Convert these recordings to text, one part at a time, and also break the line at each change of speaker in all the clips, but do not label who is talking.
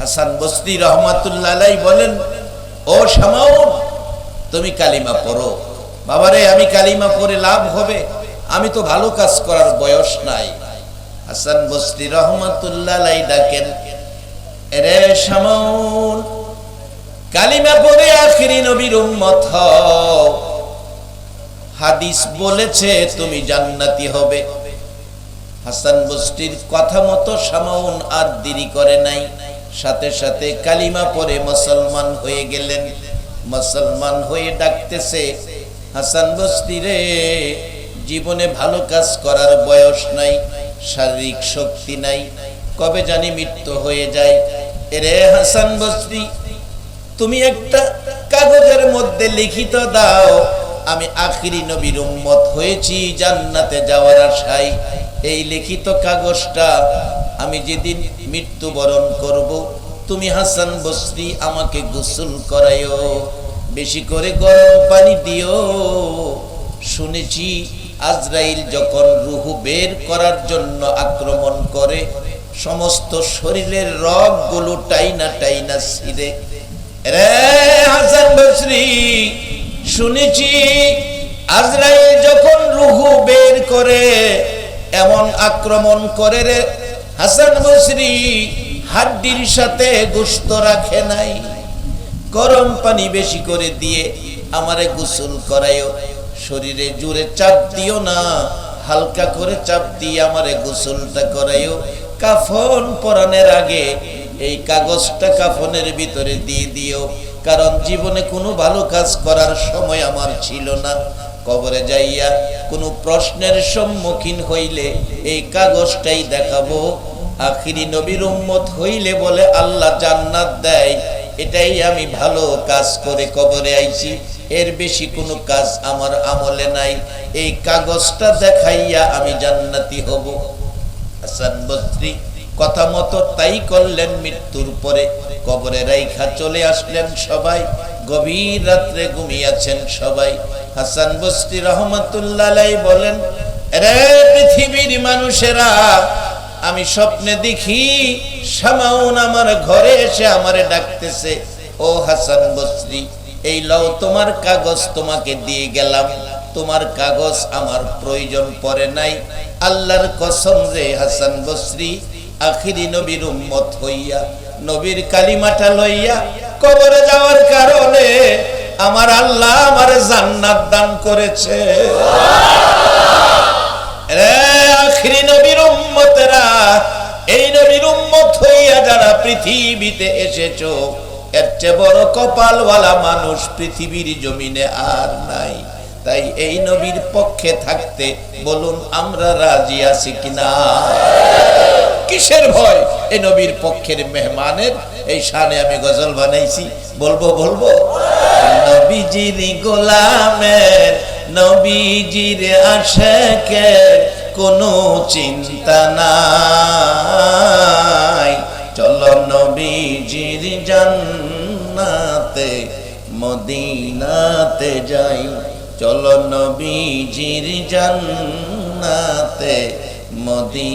হাসান বস্তি রহমাতুল্লাহ বলেন, ও শামাউন, তুমি কালিমা পড়ো। বাবারে, আমি কালিমা পড়ে লাভ হবে। আমি তো ভালো কাজ করার বয়স নাই। হাসান বস্তি রহমাতুল্লাহ ডাকেন, এরে শামাউন, কালিমা পড়ে আখিরি নবীর উম্মত হও। হাদিস বলেছে তুমি জান্নাতি হবে। হাসান বস্তির কথা মতো সামাউন আর দেরি করে নাই। সাথে সাথে কালিমা পরে মুসলমান হয়ে গেলেন। মুসলমান হয়ে ডাকতেছে, হাসান বস্তি রে, জীবনে ভালো কাজ করার বয়স নাই, শারীরিক শক্তি নাই, কবে জানি মৃত্যু হয়ে যায়। এরে হাসান বস্তি, তুমি একটা কাগজের মধ্যে লিখিত দাও, আমি আখিরি নবীর উম্মত হয়েছি, জান্নাতে যাওয়ার আশায়। এই লিখিত কাগজটা আমি যেদিন মৃত্যুবরণ করব। তুমি হাসান বসরি আমাকে গোসল করাইও বেশি করে গরম পানি দিও শুনেছি আজরাইল যখন রুহু বের করার জন্য আক্রমণ করে, সমস্ত শরীরের রগগুলো টাইনা টাইনা ছিঁড়ে। রে হাসান বসরি শুনেছি আজরাইল যখন রুহু বের করে, এমন আক্রমণ করে রে হাসান বসরি হাড্ডির সাথে গোস্ত রাখে নাই। গরম পানি বেশি করে দিয়ে আমারে গোসল করায়ও। শরীরে জুড়ে চাপ দিও না, হালকা করে চাপ দিয়ে আমারে গোসলটা করায়ও। কাফন পরানের আগে এই কাগজটা কাফনের ভিতরে দিয়ে দিও, কারণ জীবনে কোনো ভালো কাজ করার সময় আমার ছিল না। কবরে যাইয়া কোনো প্রশ্নের সম্মুখীন হইলে এই কাগজটাই দেখাবো। আখিরি নবীর উম্মত হইলে বলে, আল্লাহ জান্নাত দেয়। এটাই আমি ভালো কাজ করে কবরে আইছি। এর বেশি কোনো কাজ আমার আমলে নাই। এই কাগজটা দেখাইয়া আমি জান্নাতি হব। হাসান বস্রি কথা মতো তাই করলেন। মৃত্যুর পরে কবরে রাইখা চলে আসলেন সবাই। গভীর রাত্রে ঘুমিয়েছেন সবাই। হাসান বস্তি রহমতুল্লাহ বলেন রে পৃথিবীর মানুষেরা, আমি স্বপ্নে দেখি সামাউন আমার ঘরে এসে আমারে ডাকতেছে। ও হাসান বস্রি এই লও তোমার কাগজ তোমাকে দিয়ে গেলাম। তোমার কাগজ আমার প্রয়োজন পড়ে নাই। আল্লাহর কসম রে হাসান বসরি আখিরি নবীর উম্মত হইয়া নবীর কালিমাটা লইয়া কবরে যাওয়ার কারণে আমার আল্লাহ আমার জান্নাত দান করেছে। আখিরি নবীর উম্মতেরা, এই নবীর উম্মত হইয়া যারা পৃথিবীতে এসেছ, এর চেয়ে বড় কপালওয়ালা মানুষ পৃথিবীর জমিনে আর নাই। তাই এই নবীর পক্ষে থাকতে বলুন, আমরা রাজি আছি কিনা? কিসের ভয়? এই নবীর পক্ষের মেহমানের? এই শানে আমি গজল বানাইছি। বলব বলব? নবীজির গোলামের, নবীজির আশেকের কোনো চিন্তা নাই। চলো নবীজির জান্নাতে, মদিনাতে যাই। চলো নবীজির জান্নাতে মদি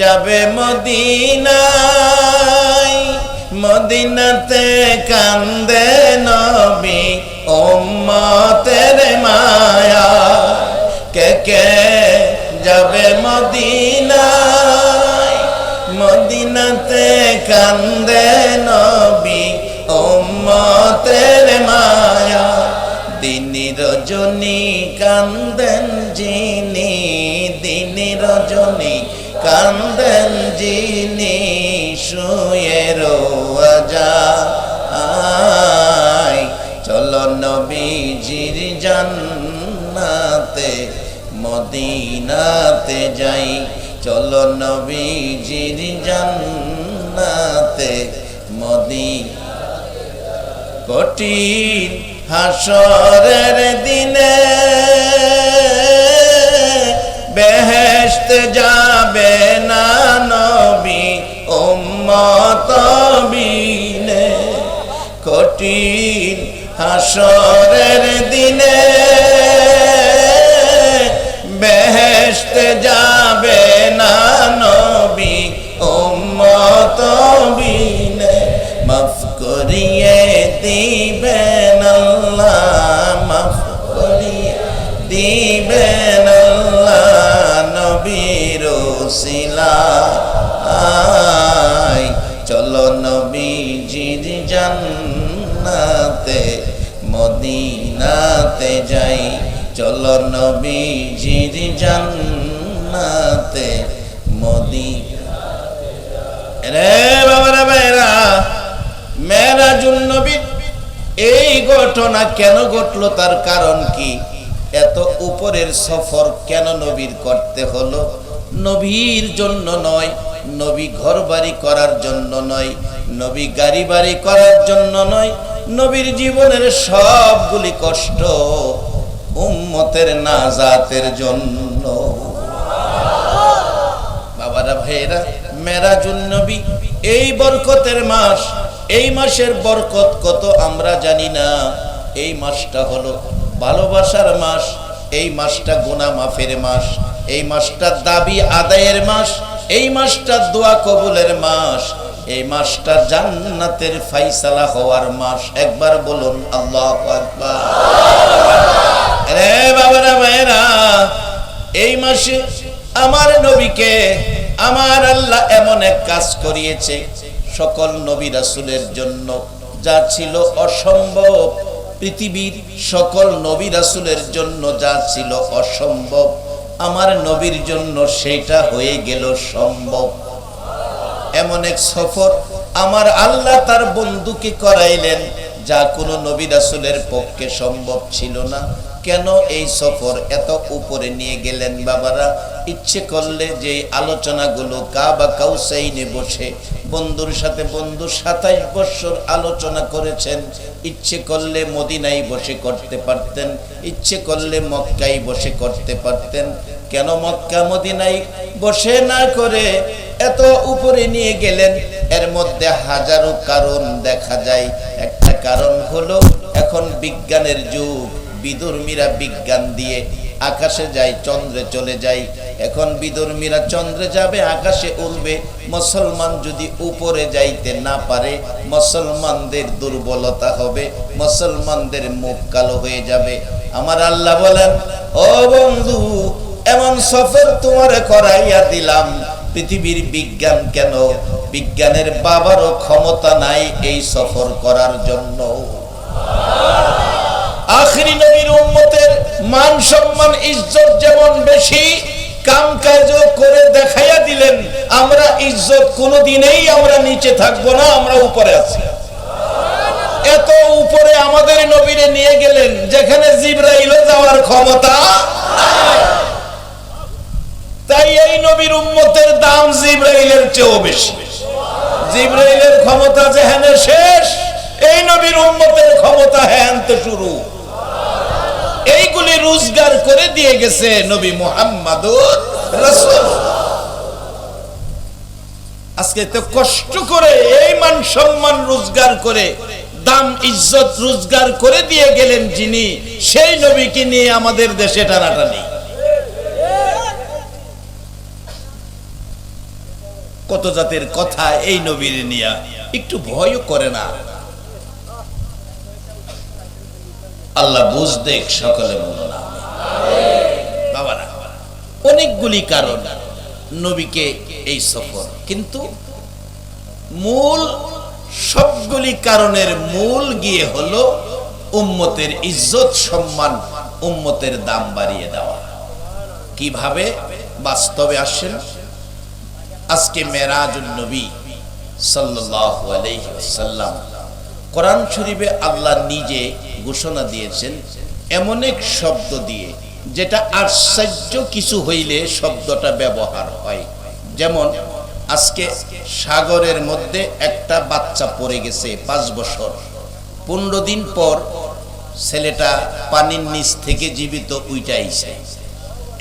যাবে মদিনায়, মদিনাতে কান্দে নবী উম্মতের মায়া। কে কে যাবে মদিনায়, মদিনাতে কান্দে নবী উম্মতের মায়া। দিনী রজনী কান্দেন যিনি দিনী রজনী কান্দেন যিনি শুয়ে রোজা আয় চলো নবীজির জান্নাতে, মদিনাতে যাই। চলো নবীজির জান্নাতে, মদিনা কঠিন হাসরের দিনে বেহেশত যাবে না নবী, উম্মত বিনে কঠিন হাসরের দিনে বেহেশত যাবে না নবী, উম্মত বিনে মাফ করিয়ে দিবেন মদিনাতে যাই। চলো জান্নাতে মদিনা রে নবীর এই ঘটনা কেন ঘটলো? তার কারণ কি? এত উপরের সফর কেন নবীর করতে হলো? নবীর জন্য নয়, নবী ঘর বাড়ি করার জন্য নয়, নবী গাড়ি বাড়ি করার জন্য নয় নবীর জীবনের সবগুলি কষ্ট উম্মতের নাজাতের জন্য। বাবারা, ভাইয়েরা, মেরাজুন নবী, এই বরকতের মাস, এই মাসের বরকত কত আমরা জানি না। এই মাসটা হলো ভালোবাসার মাস, এই মাসটা গোনা মাফের মাস, এই মাসটা দাবি আদায়ের মাস, এই মাসটা দোয়া কবুলের মাস এই মাসটা জান্নাতের ফাইসালা হওয়ার মাস। একবার বলুন, আল্লাহ এই মাসে আমার নবীকে আমার আল্লাহ এমন এক কাজ করিয়েছে। সকল নবী রাসুলের জন্য যা ছিল অসম্ভব, পৃথিবীর সকল নবী রাসুলের জন্য যা ছিল অসম্ভব, আমার নবীর জন্য সেটা হয়ে গেল সম্ভব। এমন এক সফর আমার আল্লাহ তার বন্ধুকে করাইলেন, যা কোনো নবী রাসুলের পক্ষে সম্ভব ছিল না। কেন এই সফর এত উপরে নিয়ে গেলেন বাবারা? ইচ্ছে করলে যে আলোচনাগুলো কাবা কাউসাইনে বসে বন্ধুর সাথে বন্ধু সাতাইশ বছর আলোচনা করেছেন। ইচ্ছে করলে মদিনায় বসে করতে পারতেন, ইচ্ছে করলে মক্কায় বসে করতে পারতেন। কেন মক্কা মদিনায় বসে না করে এত উপরে নিয়ে গেলেন। এর মধ্যে হাজারো কারণ দেখা যায়। একটা কারণ হলো, এখন বিজ্ঞানের যুগ, বিদুর্মীরা বিজ্ঞান দিয়ে আকাশে যায়, চন্দ্রে চলে যায়। এখন বিদুর্মীরা চন্দ্রে যাবে, আকাশে উড়বে। মুসলমান যদি উপরে যাইতে না পারে, মুসলমানদের দুর্বলতা হবে, মুসলমানদের মুখ কালো হয়ে যাবে। আমার আল্লাহ বলেন, ও বন্ধু, এমন সফর তোমার করাইয়া দিলাম। পৃথিবীর বিজ্ঞান কেন? বিজ্ঞানের বাবারও ক্ষমতা নাই এই সফর করার জন্য। আখরি নবীর উম্মতের মান সম্মান, ইজ্জত যেমন বেশি কাম কাজ করে দেখাইয়া দিলেন, আমরা ইজ্জত কোনোদিনেই আমরা নিচে থাকব না, আমরা উপরে আছি। এত উপরে আমাদের নবীরে নিয়ে গেলেন, যেখানে জিব্রাইল যাওয়ার ক্ষমতা তাই এই নবীর উম্মতের দাম জিব্রাইলের চেয়েও বেশি। জিব্রাইলের ক্ষমতা যেখানে শেষ, এই নবীর উম্মতের ক্ষমতা হ্যাঁ শুরু। এইগুলি রোজগার করে দিয়ে গেছে নবী আজকে তো কষ্ট করে এই মান সম্মান রোজগার করে, দাম, ইজ্জত রোজগার করে দিয়ে গেলেন যিনি, সেই নবীকে নিয়ে আমাদের দেশে টানাটানি। কত জাতের কথা এই নবীর নিয়া। একটু ভয়ও করে না। আল্লাহ বুঝ দেখ সকলে অনেকগুলি কারণ নবীকে এই সফর। কিন্তু মূল সবগুলি কারণের মূল গিয়ে হলো উম্মতের ইজ্জত সম্মান, উম্মতের দাম বাড়িয়ে দেওয়া। কীভাবে? বাস্তবে আসেন। আজকে মেরাজুল নবী সাল্লাল্লাহু আলাইহি ওয়াসাল্লাম। কোরআন শরীফে আল্লাহ নিজে ঘোষণা দিয়েছেন, এমন এক শব্দ দিয়ে, যেটা আশ্চর্য কিছু হইলে শব্দটা ব্যবহার হয়। যেমন, আজকে সাগরের মধ্যে একটা বাচ্চা পড়ে গেছে পাঁচ বছর। পনেরো দিন পর ছেলেটা পানির নিচ থেকে জীবিত উইটাইছে।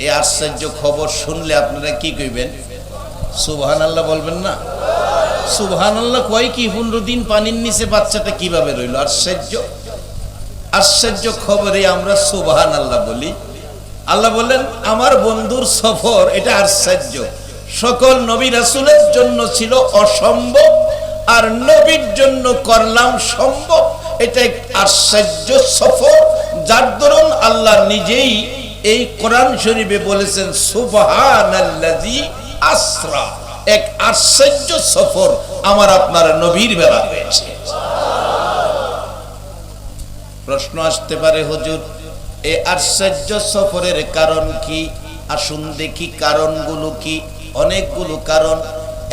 এই আশ্চর্য খবর শুনলে আপনারা কি কইবেন? সুবহান আল্লাহ বলবেন না। সুবহান আল্লাহ কয় কি, পনেরো দিন পানির নিচে বাচ্চাটা কীভাবে রইল? আশ্চর্য। আশ্চর্য খবরে আমরা সুবহান আল্লাহ বলি। আল্লাহ বললেন, আমার বন্ধুর সফর, এটা আশ্চর্য। সকল নবী রাসূলের জন্য ছিল অসম্ভব, আর নবীর জন্য করলাম সম্ভব। এটা এক আশ্চর্য সফর, যার দরুন আল্লাহ নিজেই এই কোরআন শরীফে বলেছেন, সুবহানাল্লাযী আসরা এক আশ্চর্য সফর আমার আপনার নবীর বেলা হয়েছে। প্রশ্ন আসতে পারে, হুজুর এই আশ্চর্য সফরের কারণ কি? আসুন দেখি কারণগুলো কি? অনেকগুলো কারণ।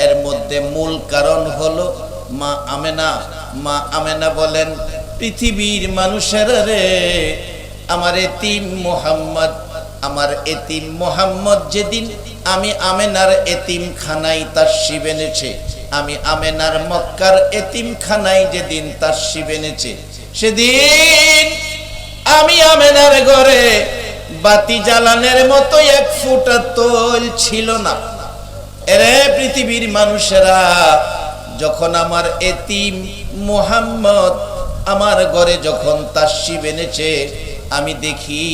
এর মধ্যে মূল কারণ হলো, মা আমেনা মা আমেনা বলেন, পৃথিবীর মানুষের রে, আমার এতিম মোহাম্মদ, আমার এতিম মোহাম্মদ যেদিন আমি আমেনার এতিম খানাই তার শিব এনেছে। আমি আমেনার মক্কার এতিম খানাই যেদিন তার শিব এনেছে, সেদিন আমি আমেনার ঘরে বাতি জ্বালানের মতো এক ফুটা তোল ছিল না। এরে পৃথিবীর মানুষেরা, যখন আমার এতিম মোহাম্মদ আমার ঘরে যখন তাসিব এনেছে, আমি দেখি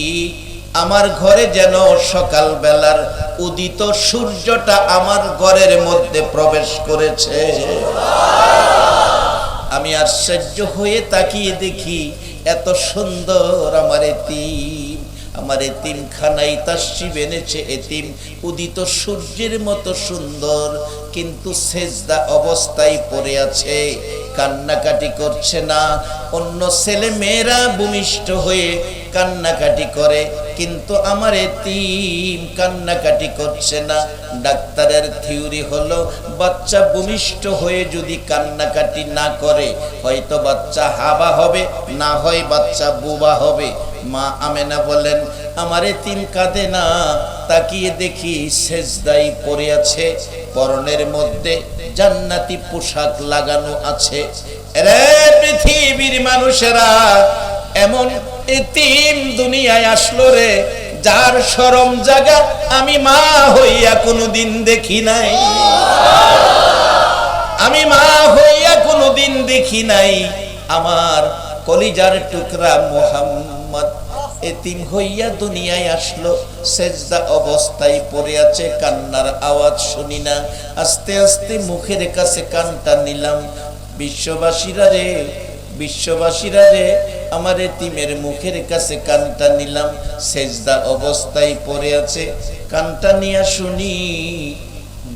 আমার ঘরে যেন সকাল বেলার উদিত সূর্যটা আমার ঘরের মধ্যে প্রবেশ করেছে। আমি আশ্চর্য হয়ে তাকিয়ে দেখি, এত সুন্দর আমার এতিম। আমার এতিম খানাই তাসিব এনেছে এতিম, উদিত সূর্যের মতো সুন্দর, কিন্তু সেজদা অবস্থায় পড়ে আছে। কান্নাকাটি করছে না, অন্য ছেলে মেয়েরা ভূমিষ্ঠ হয়ে কান্নাকাটি করে, কিন্তু আমার এতিম কান্নাকাটি করছে না। ডাক্তারের থিওরি হলো, বাচ্চা ভূমিষ্ঠ হয়ে যদি কান্নাকাটি না করে, হয়তো বাচ্চা হাবা হবে, না হয় বাচ্চা বুবা হবে। মা আমেনা বলেন, আমার এতিম কাঁদে না, তাকিয়ে দেখি সেজদাই পড়ে আছে, পরনের মধ্যে জান্নাতি পোশাক লাগানো আছে। পৃথিবীর মানুষেরা, এমন এতিম দুনিয়ায় আসলো রে, যার সরম জায়গা আমি মা হইয়া কোনোদিন দেখি নাই। আমি মা হইয়া কোনোদিন দেখি নাই, আমার কলিজার টুকরা মোহাম্মদ। এতিম হইয়া দুনিয়ায় আসলো, সেজদা অবস্থায় পড়ে আছে, কান্নার আওয়াজ শুনি না। আস্তে আস্তে মুখের কাছে কানটা নিলাম। বিশ্ববাসীরা রে বিশ্ববাসীরা রে আমার এতিমের মুখের কাছে কানটা নিলাম, সেজদা অবস্থায় পড়ে আছে। কানটা নিয়া শুনি,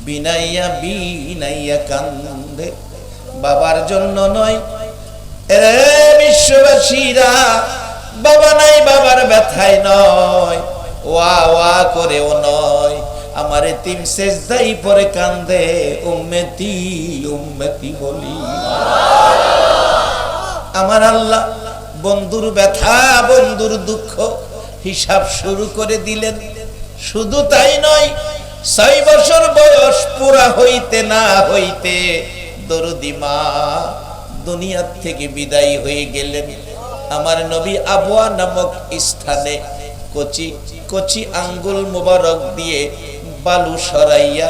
বিনাইয়া বিনাইয়া কান্দে। বাবার জন্য নয়, এরে বিশ্ববাসীরা, বাবা নাই, বাবার ব্যথায় নয়। ওয়া ওয়া করেও নয়, আমার তিন সেজদাই পরে কান্দে উম্মেতি উম্মেতি বলি। আমার আল্লাহ বন্ধুর ব্যথা, বন্ধুর দুঃখ হিসাব শুরু করে দিলেন। শুধু তাই নয়, ছয় বছর বয়স পুরা হইতে না হইতে দরদি মা দুনিয়ার থেকে বিদায় হয়ে গেলেন। আমার নবী আবুয়া নামক স্থানে কচি কচি আঙ্গুল মোবারক দিয়ে বালু সরাইয়া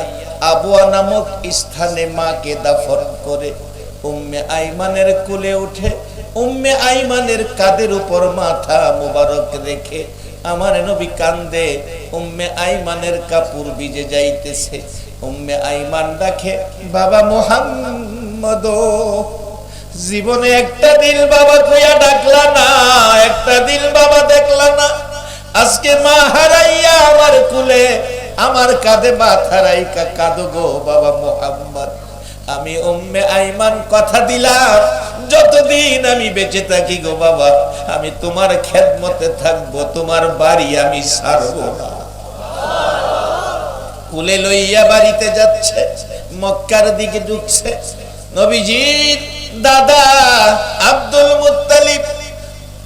আবুয়া নামক স্থানে মাকে দাফন করে উম্মে আইমানের কোলে উঠে উম্মে আইমানের কাদের উপর মাথা মোবারক রেখে আমার নবী কান্দে, উম্মে আইমানের কাপড় ভিজে যাইতেছে। উম্মে আইমান ডাকে, বাবা মোহাম্মদ, জীবনে একটা দিল বাবা কইয়া ডাকলা না, একটা দিল বাবা দেখলা না। আজকে মা হারাইয়া আমার কুলে, আমার কাঁধে মাথা রাইকা কাঁদো গো বাবা মোহাম্মদ। আমি উম্মে আইমান কথা দিলাম, যতদিন আমি বেঁচে থাকি গো বাবা, আমি তোমার খেদমতে থাকব, তোমার বাড়ি আমি না। কুলে লইয়া বাড়িতে যাচ্ছে, মক্কার দিকে ঢুকছে। নবীজির দাদা আব্দুল মুত্তালিব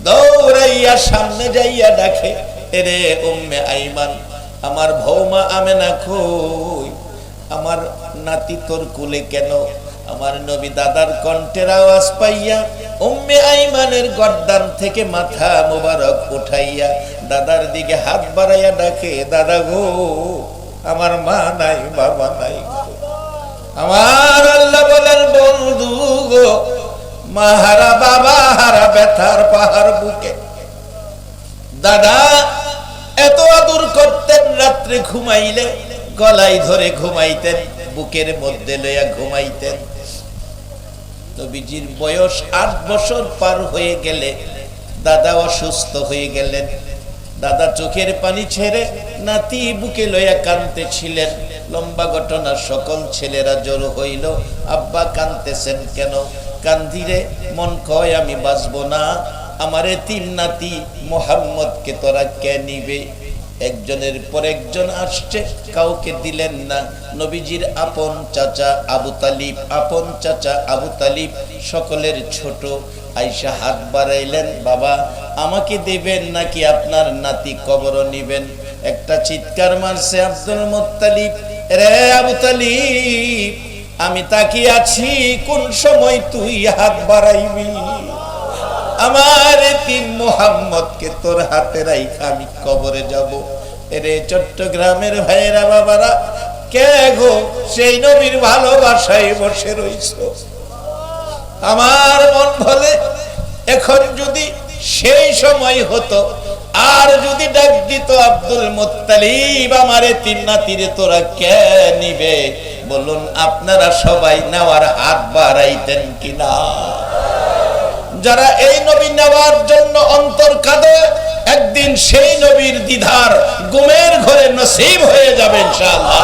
দৌড়াইয়া সামনে যাইয়া ডাকে, এরে উম্মে আইমান, আমার ভৌমা আমেনা কই? আমার নাতি তোর কুলে কেন? আমার নবী দাদার কণ্ঠের আওয়াজ পাইয়া, উম্মে আইমানের গর্দান থেকে মাথা মোবারক উঠাইয়া দাদার দিকে হাত বাড়াইয়া ডাকে, দাদা গো, আমার মা নাই, বাবা নাই আমার আল্লাহ বলেন, বন্ধু গো মাহারা বাবা হারা, ব্যথার পাহাড় বুকে। দাদা, এত আদর করতেন, রাত্রে ঘুমাইলে গলায় ধরে ঘুমাইতেন, বুকের মধ্যে লইয়া ঘুমাইতেন। নবীজির বয়স আট বছর পার হয়ে গেলে দাদা অসুস্থ হয়ে গেলেন। দাদা চোখের পানি ছেড়ে নাতি বুকে লইয়া কানতেছিলেন লম্বা ঘটনা, সকল ছেলেরা জড়ো হইল, আব্বা কানতেছেন কেন? কান্দিরে মন কয় আমি বাঁচবো না। আমারে তিন নাতি, মোহাম্মদকে তোরা কে নিবে? একজনের পর একজন আসছে, কাউকে দিলেন না। নবীজির আপন চাচা আবু তালিব, আপন চাচা আবু তালিব, সকলের ছোট। আইসা হাত বাড়াইলেন, বাবা, আমাকে দেবেন নাকি আপনার নাতি কবর নিবেন? একটা চিৎকার মারছে আব্দুল মুত্তালিব। রে আবু তালিব, আমি তাকিয়ে আছি, কোন সময় তুই হাত বাড়াইবি? আমার তিন মোহাম্মদকে তোর হাতে রাইখা আমি কবরে যাব। এরে চট্টগ্রামের ভাইয়েরা, বাবারা, কে গো সেই নবীর ভালোবাসায় বসে রইছ? আমার মন বলে, এখন যদি সেই সময় হতো, আর যদি ডাক দিত আব্দুল মোত্তালিব, আমারে তিন নাতিরে তোরা কে নিবে? বলুন, আপনারা সবাই নেওয়ার হাত বাড়াইতেন কিনা? যারা এই নবী নেওয়ার জন্য অন্তর কাঁদে, একদিন সেই নবীর দ্বিধার গুমের ঘরে নসিব হয়ে যাবে ইনশাআল্লাহ।